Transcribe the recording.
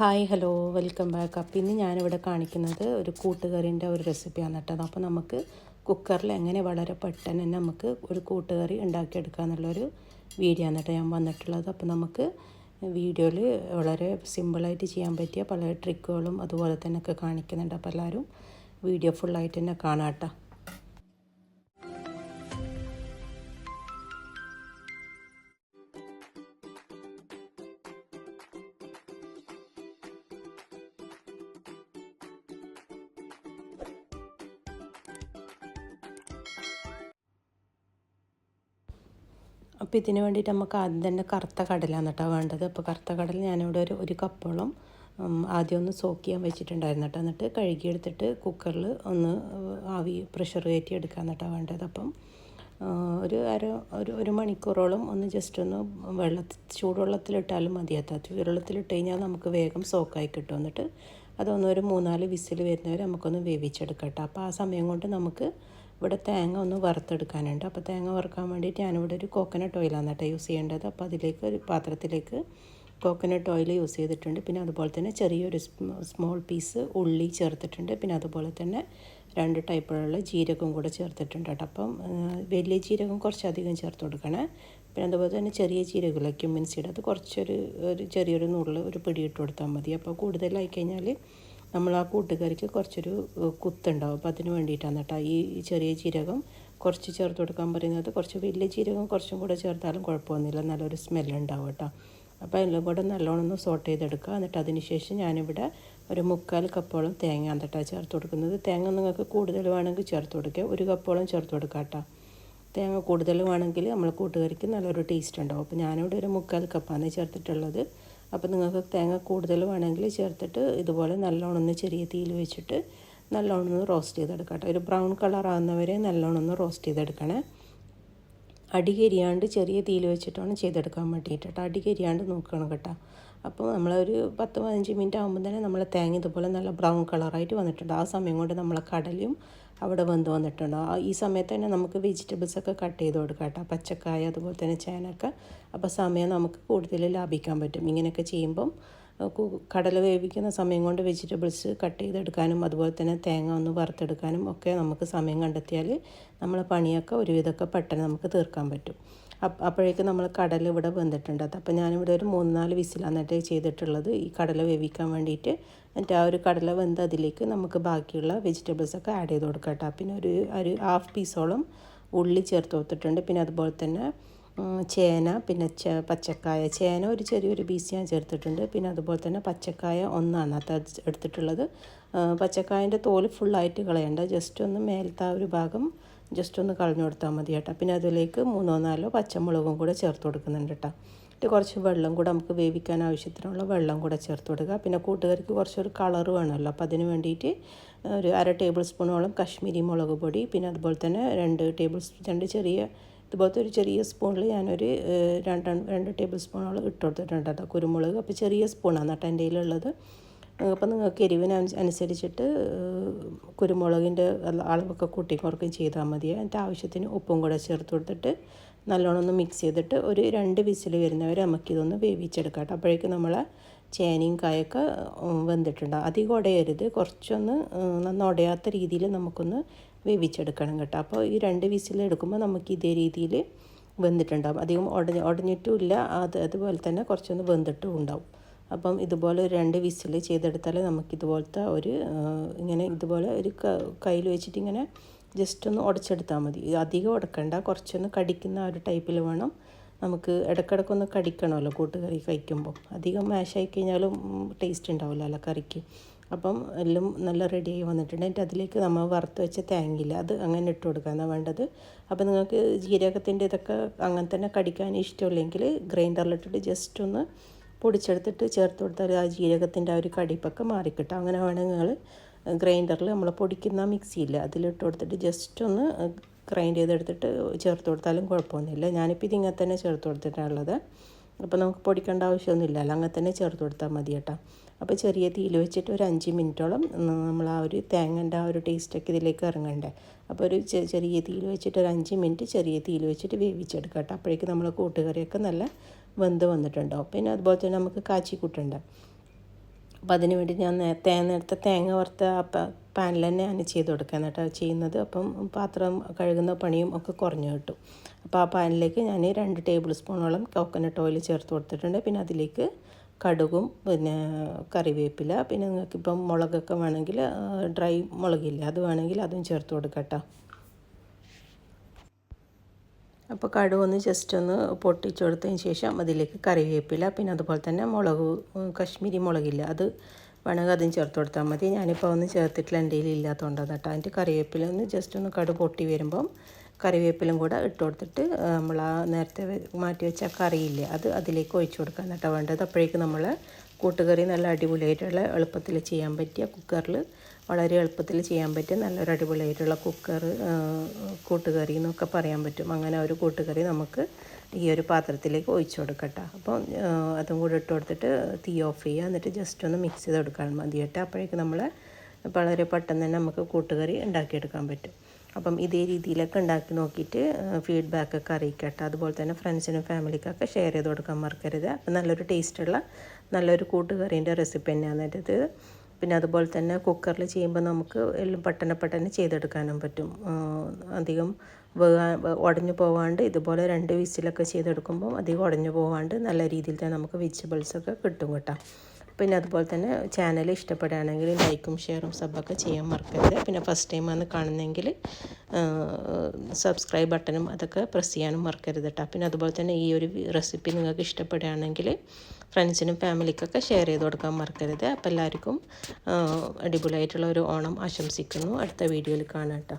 Hi hello welcome back. അപ്പം ഇന്ന് ഞാനിവിടെ കാണിക്കുന്നത് ഒരു കൂട്ടുകറിന്റെ ഒരു റെസിപ്പിയാണ് കേട്ടത് അപ്പോൾ നമുക്ക് കുക്കറിൽ എങ്ങനെ വളരെ പെട്ടെന്ന് തന്നെ നമുക്ക് ഒരു കൂട്ടുകറി ഉണ്ടാക്കിയെടുക്കുക എന്നുള്ളൊരു വീഡിയോ ആണ് കേട്ടോ ഞാൻ വന്നിട്ടുള്ളത്. അപ്പോൾ നമുക്ക് വീഡിയോയിൽ വളരെ സിമ്പിളായിട്ട് ചെയ്യാൻ പറ്റിയ പല ട്രിക്കുകളും അതുപോലെ തന്നെ ഒക്കെ കാണിക്കുന്നുണ്ട്. അപ്പോൾ എല്ലാവരും വീഡിയോ ഫുള്ളായിട്ട് തന്നെ കാണാം കേട്ടോ. അപ്പോൾ ഇതിന് വേണ്ടിയിട്ട് നമുക്ക് ആദ്യം തന്നെ കറുത്ത കടലാണ് കേട്ടോ വേണ്ടത്. അപ്പോൾ കറുത്ത കടൽ ഞാനിവിടെ ഒരു ഒരു കപ്പോളം ആദ്യം ഒന്ന് സോക്ക് ചെയ്യാൻ വെച്ചിട്ടുണ്ടായിരുന്നു കേട്ടോ. എന്നിട്ട് കഴുകിയെടുത്തിട്ട് കുക്കറിൽ ഒന്ന് ആവി പ്രഷർ കയറ്റി എടുക്കാൻ കേട്ടോ വേണ്ടത്. അപ്പം ഒരു അര ഒരു ഒരു മണിക്കൂറോളം ഒന്ന് ജസ്റ്റ് ഒന്ന് വെള്ളത്തിൽ ചൂടുവെള്ളത്തിലിട്ടാലും മതിയാത്ത ചൂടുവെള്ളത്തിലിട്ട് കഴിഞ്ഞാൽ നമുക്ക് വേഗം സോക്കായി കിട്ടും. എന്നിട്ട് അതൊന്നൊരു മൂന്നാൽ വിസിൽ വരുന്നവരെ നമുക്കൊന്ന് വേവിച്ചെടുക്കാം കേട്ടോ. അപ്പോൾ ആ സമയം കൊണ്ട് നമുക്ക് ഇവിടെ തേങ്ങ ഒന്ന് വറുത്തെടുക്കാനുണ്ട്. അപ്പോൾ തേങ്ങ വറുക്കാൻ വേണ്ടിയിട്ട് ഞാനിവിടെ ഒരു കോക്കനട്ട് ഓയിലാണ് കേട്ടോ യൂസ് ചെയ്യേണ്ടത്. അപ്പോൾ അതിലേക്ക് ഒരു പാത്രത്തിലേക്ക് കോക്കനട്ട് ഓയിൽ യൂസ് ചെയ്തിട്ടുണ്ട്. പിന്നെ അതുപോലെ തന്നെ ചെറിയൊരു സ്മോൾ പീസ് ഉള്ളി ചേർത്തിട്ടുണ്ട്. പിന്നെ അതുപോലെ തന്നെ രണ്ട് ടൈപ്പിലുള്ള ജീരകം കൂടെ ചേർത്തിട്ടുണ്ട് കേട്ടോ. അപ്പം വലിയ ജീരകം കുറച്ചധികം ചേർത്ത് കൊടുക്കണേ. പിന്നെ അതുപോലെ തന്നെ ചെറിയ ജീരകമില്ല ക്യുമിൻ സീഡ് അത് കുറച്ചൊരു ഒരു ചെറിയൊരു നുള്ളിൽ ഒരു പിടി കൊടുത്താൽ മതി. അപ്പോൾ കൂടുതലായി കഴിഞ്ഞാൽ നമ്മൾ ആ കൂട്ടുകറിക്ക് കുറച്ചൊരു കുത്തുണ്ടാവും. അപ്പോൾ അതിന് വേണ്ടിയിട്ടാണ് കേട്ടോ. ഈ ചെറിയ ജീരകം കുറച്ച് ചേർത്ത് കൊടുക്കാൻ പറയുന്നത്. കുറച്ച് വലിയ ജീരകം കുറച്ചും കൂടെ ചേർത്താലും കുഴപ്പമൊന്നുമില്ല. നല്ലൊരു സ്മെല്ലുണ്ടാവും കേട്ടോ. അപ്പോൾ എല്ലാം കൂടെ നല്ലോണം ഒന്ന് സോട്ട് ചെയ്തെടുക്കുക. എന്നിട്ട് അതിന് ശേഷം ഞാനിവിടെ ഒരു മുക്കാൽ കപ്പോളം തേങ്ങ എന്നിട്ടാണ് ചേർത്ത് കൊടുക്കുന്നത്. തേങ്ങ നിങ്ങൾക്ക് കൂടുതൽ വേണമെങ്കിൽ ചേർത്ത് കൊടുക്കുക ഒരു കപ്പോളം ചേർത്ത് കൊടുക്കുക കേട്ടോ. തേങ്ങ കൂടുതൽ വേണമെങ്കിൽ നമ്മൾ കൂട്ടുകറിക്ക് നല്ലൊരു ടേസ്റ്റ് ഉണ്ടാവും. അപ്പോൾ ഞാനിവിടെ ഒരു മുക്കാൽ കപ്പാണ് ചേർത്തിട്ടുള്ളത്. അപ്പോൾ നിങ്ങൾക്ക് തേങ്ങ കൂടുതൽ വേണമെങ്കിൽ ചേർത്തിട്ട് ഇതുപോലെ നല്ലോണം ഒന്ന് ചെറിയ തീയിൽ വെച്ചിട്ട് നല്ലോണം ഒന്ന് റോസ്റ്റ് ചെയ്തെടുക്കട്ടെ. ഒരു ബ്രൗൺ കളർ ആകുന്നവരെ നല്ലോണം ഒന്ന് റോസ്റ്റ് ചെയ്തെടുക്കണേ. അടികരിയാണ്ട് ചെറിയ തീയിൽ വെച്ചിട്ടാണ് ചെയ്തെടുക്കാൻ വേണ്ടിയിട്ട്. കേട്ടോ അടികരിയാണ്ട് നോക്കണം കേട്ടോ. അപ്പോൾ നമ്മളൊരു പത്ത് പതിനഞ്ച് മിനിറ്റ് ആകുമ്പോൾ തന്നെ നമ്മൾ തേങ്ങ ഇതുപോലെ നല്ല ബ്രൗൺ കളറായിട്ട് വന്നിട്ടുണ്ട്. ആ സമയം കൊണ്ട് നമ്മളെ കടലും അവിടെ വന്ന് വന്നിട്ടുണ്ട്. ഈ സമയത്ത് തന്നെ നമുക്ക് വെജിറ്റബിൾസൊക്കെ കട്ട് ചെയ്ത് കൊടുക്കാം കേട്ടോ. പച്ചക്കായ അതുപോലെ തന്നെ ചേനക്ക അപ്പോൾ സമയം നമുക്ക് കൂടുതൽ ലാഭിക്കാൻ പറ്റും. ഇങ്ങനെയൊക്കെ ചെയ്യുമ്പം കടല വേവിക്കുന്ന സമയം കൊണ്ട് വെജിറ്റബിൾസ് കട്ട് ചെയ്തെടുക്കാനും അതുപോലെ തന്നെ തേങ്ങ ഒന്ന് വറുത്തെടുക്കാനും ഒക്കെ നമുക്ക് സമയം കണ്ടെത്തിയാൽ നമ്മളെ പണിയൊക്കെ ഒരുവിധമൊക്കെ പെട്ടെന്ന് നമുക്ക് തീർക്കാൻ പറ്റും. അപ്പോഴേക്കും നമ്മൾ കടൽ ഇവിടെ വെന്തിട്ടുണ്ട് അപ്പോൾ ഞാനിവിടെ ഒരു മൂന്ന് നാല് വിസിലാണ് എന്നിട്ട് ചെയ്തിട്ടുള്ളത് ഈ കടല വേവിക്കാൻ വേണ്ടിയിട്ട്. എന്നിട്ട് ആ ഒരു കടല വെന്ത് അതിലേക്ക് നമുക്ക് ബാക്കിയുള്ള വെജിറ്റബിൾസ് ഒക്കെ ആഡ് ചെയ്ത് കൊടുക്കാം കേട്ടോ. പിന്നെ ഒരു ഒരു ഹാഫ് പീസോളം ഉള്ളി ചേർത്ത് കൊടുത്തിട്ടുണ്ട്. പിന്നെ അതുപോലെ തന്നെ ചേന പിന്നെ ച പച്ചക്കായ. ചേന ഒരു ചെറിയൊരു പീസ് ഞാൻ ചേർത്തിട്ടുണ്ട്. പിന്നെ അതുപോലെ തന്നെ പച്ചക്കായ ഒന്നാണ് അത് എടുത്തിട്ടുള്ളത്. പച്ചക്കായന്റെ തോൽ ഫുള്ളായിട്ട് കളയണ്ട. ജസ്റ്റ് ഒന്ന് മേലത്തെ ആ ഒരു ഭാഗം ജസ്റ്റ് ഒന്ന് കളഞ്ഞു കൊടുത്താൽ മതി കേട്ടോ. പിന്നെ അതിലേക്ക് മൂന്നോ നാലോ പച്ചമുളകും കൂടെ ചേർത്ത് കൊടുക്കുന്നുണ്ട് കേട്ടോ. എന്നിട്ട് കുറച്ച് വെള്ളം കൂടെ നമുക്ക് വേവിക്കാൻ ആവശ്യത്തിനുള്ള വെള്ളം കൂടെ ചേർത്ത് കൊടുക്കുക. പിന്നെ കൂട്ടുകാർക്ക് കുറച്ചൊരു കളർ വേണമല്ലോ. അപ്പോൾ അതിന് വേണ്ടിയിട്ട് ഒരു അര ടേബിൾ സ്പൂണോളം കാശ്മീരി മുളക് പൊടി പിന്നെ അതുപോലെ തന്നെ രണ്ട് ടേബിൾ സ്പൂൺ രണ്ട് ചെറിയ ഇതുപോലത്തെ ഒരു ചെറിയ സ്പൂണിൽ ഞാനൊരു രണ്ട് രണ്ട് ടേബിൾ സ്പൂണോളം ഇട്ട് കൊടുത്തിട്ടുണ്ട് കേട്ടോ കുരുമുളക്. അപ്പോൾ ചെറിയ സ്പൂണാണ് കേട്ടോ എന്റെ കയ്യിലുള്ളത്. അപ്പം നിങ്ങൾക്ക് എരിവിന് അനുസരിച്ചിട്ട് കുരുമുളകിന്റെ അളവൊക്കെ കൂട്ടി കുറക്കുകയും ചെയ്താൽ മതി എന്നിട്ട് ആവശ്യത്തിന് ഉപ്പും കൂടെ ചേർത്ത് കൊടുത്തിട്ട് നല്ലോണം ഒന്ന് മിക്സ് ചെയ്തിട്ട് ഒരു രണ്ട് വിസിൽ വരുന്നവരെ നമുക്കിതൊന്ന് വേവിച്ചെടുക്കാം കേട്ടോ. അപ്പോഴേക്കും നമ്മളെ ചേനയും കായൊക്കെ വെന്തിട്ടുണ്ടാകും അധികം ഉടയരുത്. കുറച്ചൊന്ന് നന്ന ഉടയാത്ത രീതിയിൽ നമുക്കൊന്ന് വേവിച്ചെടുക്കണം കേട്ടോ. അപ്പോൾ ഈ രണ്ട് വിസിൽ എടുക്കുമ്പോൾ നമുക്ക് ഇതേ രീതിയിൽ വെന്തിട്ടുണ്ടാകും അധികം ഉടഞ്ഞ ഉടഞ്ഞിട്ടും ഇല്ല. അത് അതുപോലെ തന്നെ കുറച്ചൊന്ന് വെന്തിട്ടും ഉണ്ടാവും. അപ്പം ഇതുപോലെ ഒരു രണ്ട് വിസിൽ ചെയ്തെടുത്താൽ നമുക്കിതുപോലത്തെ ഒരു ഇങ്ങനെ ഇതുപോലെ ഒരു കയ്യിൽ വെച്ചിട്ട് ഇങ്ങനെ ജസ്റ്റ് ഒന്ന് ഉടച്ചെടുത്താൽ മതി. അധികം ഉടക്കണ്ട കുറച്ചൊന്ന് കടിക്കുന്ന ആ ഒരു ടൈപ്പിൽ വേണം. നമുക്ക് ഇടയ്ക്കിടയ്ക്കൊന്ന് കടിക്കണമല്ലോ കൂട്ടുകറി കഴിക്കുമ്പോൾ. അധികം മാഷായി കഴിഞ്ഞാലും ടേസ്റ്റ് ഉണ്ടാവില്ല അല്ല കറിക്ക്. അപ്പം എല്ലാം നല്ല റെഡിയായി വന്നിട്ടുണ്ട്. എന്നിട്ട് അതിലേക്ക് നമ്മൾ വറുത്ത് വെച്ച തേങ്ങയില്ല അത് അങ്ങനെ ഇട്ട് കൊടുക്കാനാണ് വേണ്ടത്. അപ്പം നിങ്ങൾക്ക് ജീരകത്തിന്റെ ഇതൊക്കെ അങ്ങനെ തന്നെ കടിക്കാൻ ഇഷ്ടമില്ലെങ്കിൽ ഗ്രൈൻഡറിലിട്ടിട്ട് ജസ്റ്റ് ഒന്ന് പൊടിച്ചെടുത്തിട്ട് ചേർത്ത് കൊടുത്താൽ ആ ജീരകത്തിന്റെ ആ ഒരു കടിപ്പൊക്കെ മാറിക്കിട്ടും. അങ്ങനെ വേണമെങ്കിൽ നിങ്ങൾ ഗ്രൈൻഡറിൽ നമ്മൾ പൊടിക്കുന്ന മിക്സിയില്ല അതിലിട്ട് കൊടുത്തിട്ട് ജസ്റ്റ് ഒന്ന് ഗ്രൈൻഡ് ചെയ്തെടുത്തിട്ട് ചേർത്ത് കൊടുത്താലും കുഴപ്പമൊന്നുമില്ല. ഞാനിപ്പോൾ ഇതിങ്ങനെ തന്നെ ചേർത്ത് കൊടുത്തിട്ടാണുള്ളത് അപ്പോൾ നമുക്ക് പൊടിക്കേണ്ട ആവശ്യമൊന്നുമില്ലല്ലോ അങ്ങനെ തന്നെ ചേർത്ത് കൊടുത്താൽ മതി കേട്ടോ. അപ്പോൾ ചെറിയ തീയിൽ വെച്ചിട്ട് ഒരു അഞ്ച് മിനിറ്റോളം നമ്മൾ ആ ഒരു തേങ്ങന്റെ ആ ഒരു ടേസ്റ്റൊക്കെ ഇതിലേക്ക് ഇറങ്ങണ്ടേ. അപ്പോൾ ഒരു ചെറിയ തീയിൽ വെച്ചിട്ട് ഒരു അഞ്ച് മിനിറ്റ് ചെറിയ തീയിൽ വെച്ചിട്ട് വേവിച്ചെടുക്കാം കേട്ടോ. അപ്പോഴേക്കും നമ്മൾ കൂട്ടുകറിയൊക്കെ നല്ല വെന്ത് വന്നിട്ടുണ്ടാവും പിന്നെ അതുപോലെ തന്നെ നമുക്ക് കാച്ചിക്കൂട്ടുണ്ട്. അപ്പോൾ അതിന് വേണ്ടി ഞാൻ നേരത്തെ നേരത്തെ തേങ്ങ വറുത്ത പാനിൽ തന്നെ ഞാൻ ചെയ്ത് കൊടുക്കുക കേട്ടോ ചെയ്യുന്നത്. അപ്പം പാത്രം കഴുകുന്ന പണിയും ഒക്കെ കുറഞ്ഞു കിട്ടും. അപ്പോൾ ആ പാനിലേക്ക് ഞാൻ രണ്ട് ടേബിൾ സ്പൂണോളം കോക്കനട്ട് ഓയിൽ ചേർത്ത് കൊടുത്തിട്ടുണ്ട്. പിന്നെ അതിലേക്ക് കടുകും പിന്നെ കറിവേപ്പില പിന്നെ നിങ്ങൾക്കിപ്പം മുളകൊക്കെ വേണമെങ്കിൽ ഡ്രൈ മുളകില്ല. അത് വേണമെങ്കിൽ അതും ചേർത്ത് കൊടുക്കട്ടോ അപ്പോൾ കടുക് ഒന്ന് ജസ്റ്റ് ഒന്ന് പൊട്ടിച്ചു കൊടുത്തതിന് ശേഷം അതിലേക്ക് കറിവേപ്പില പിന്നെ അതുപോലെ തന്നെ മുളക് കശ്മീരി മുളകില്ല. അത് വേണമെങ്കിൽ അതും ചേർത്ത് കൊടുത്താൽ മതി. ഞാനിപ്പോൾ ഒന്നും ചേർത്തിട്ടില്ല എന്റെ കയ്യിൽ ഇല്ലാത്തതുകൊണ്ടാണ് കേട്ടോ. അതിന്റെ കറിവേപ്പില ഒന്ന് ജസ്റ്റ് ഒന്ന് കടു പൊട്ടി വരുമ്പം കറിവേപ്പിലും കൂടെ ഇട്ട് കൊടുത്തിട്ട് നമ്മൾ ആ നേരത്തെ മാറ്റി വെച്ച കറിയില്ലേ അത് അതിലേക്ക് ഒഴിച്ചു കൊടുക്കാൻ കേട്ടോ വേണ്ടത്. അപ്പോഴേക്കും നമ്മൾ കൂട്ടുകറി നല്ല അടിപൊളിയായിട്ടുള്ള എളുപ്പത്തിൽ ചെയ്യാൻ പറ്റിയ കുക്കറിൽ വളരെ എളുപ്പത്തിൽ ചെയ്യാൻ പറ്റിയ നല്ലൊരു അടിപൊളിയായിട്ടുള്ള കുക്കർ കൂട്ടുകറി എന്നൊക്കെ പറയാൻ പറ്റും. അങ്ങനെ ഒരു കൂട്ടുകറി നമുക്ക് ഈ ഒരു പാത്രത്തിലേക്ക് ഒഴിച്ചു കൊടുക്കട്ടെ. അപ്പോൾ അതും കൂടി ഇട്ട് കൊടുത്തിട്ട് തീ ഓഫ് ചെയ്യുക. എന്നിട്ട് ജസ്റ്റ് ഒന്ന് മിക്സ് ചെയ്ത് കൊടുക്കാൻ മതി കേട്ടോ അപ്പോഴേക്കും നമ്മൾ വളരെ പെട്ടെന്ന് തന്നെ നമുക്ക് കൂട്ടുകറി ഉണ്ടാക്കിയെടുക്കാൻ പറ്റും. അപ്പം ഇതേ രീതിയിലൊക്കെ ഉണ്ടാക്കി നോക്കിയിട്ട് ഫീഡ്ബാക്കൊക്കെ അറിയിക്കട്ടെ. അതുപോലെ തന്നെ ഫ്രണ്ട്സിനും ഫാമിലിക്കൊക്കെ ഷെയർ ചെയ്ത് കൊടുക്കാൻ മറക്കരുത്. അപ്പം നല്ലൊരു ടേസ്റ്റുള്ള നല്ലൊരു കൂട്ടുകറീന്റെ റെസിപ്പി തന്നെയാണ് ഇത്. പിന്നെ അതുപോലെ തന്നെ കുക്കറിൽ ചെയ്യുമ്പോൾ നമുക്ക് എല്ലാം പെട്ടെന്ന് പെട്ടെന്ന് ചെയ്തെടുക്കാനും പറ്റും. അധികം ഉടഞ്ഞു പോവാണ്ട് ഇതുപോലെ രണ്ട് വിസിലൊക്കെ ചെയ്തെടുക്കുമ്പോൾ അധികം ഉടഞ്ഞു പോവാണ്ട് നല്ല രീതിയിൽ തന്നെ നമുക്ക് വെജിറ്റബിൾസൊക്കെ കിട്ടും കേട്ടോ. പിന്നെ അതുപോലെ തന്നെ ചാനൽ ഇഷ്ടപ്പെടുകയാണെങ്കിൽ ലൈക്കും ഷെയറും സബൊക്കെ ചെയ്യാൻ മറക്കരുത്. പിന്നെ ഫസ്റ്റ് ടൈം ആണ് കാണുന്നെങ്കിൽ സബ്സ്ക്രൈബ് ബട്ടണും അതൊക്കെ പ്രസ് ചെയ്യാനും മറക്കരുത് കേട്ടോ പിന്നെ അതുപോലെ തന്നെ ഈ ഒരു റെസിപ്പി നിങ്ങൾക്ക് ഇഷ്ടപ്പെടുകയാണെങ്കിൽ ഫ്രണ്ട്സിനും ഫാമിലിക്കൊക്കെ ഷെയർ ചെയ്ത് കൊടുക്കാൻ മറക്കരുത്. അപ്പോൾ എല്ലാവർക്കും അടിപൊളിയായിട്ടുള്ള ഒരു ഓണം ആശംസിക്കുന്നു. അടുത്ത വീഡിയോയിൽ കാണാം കേട്ടോ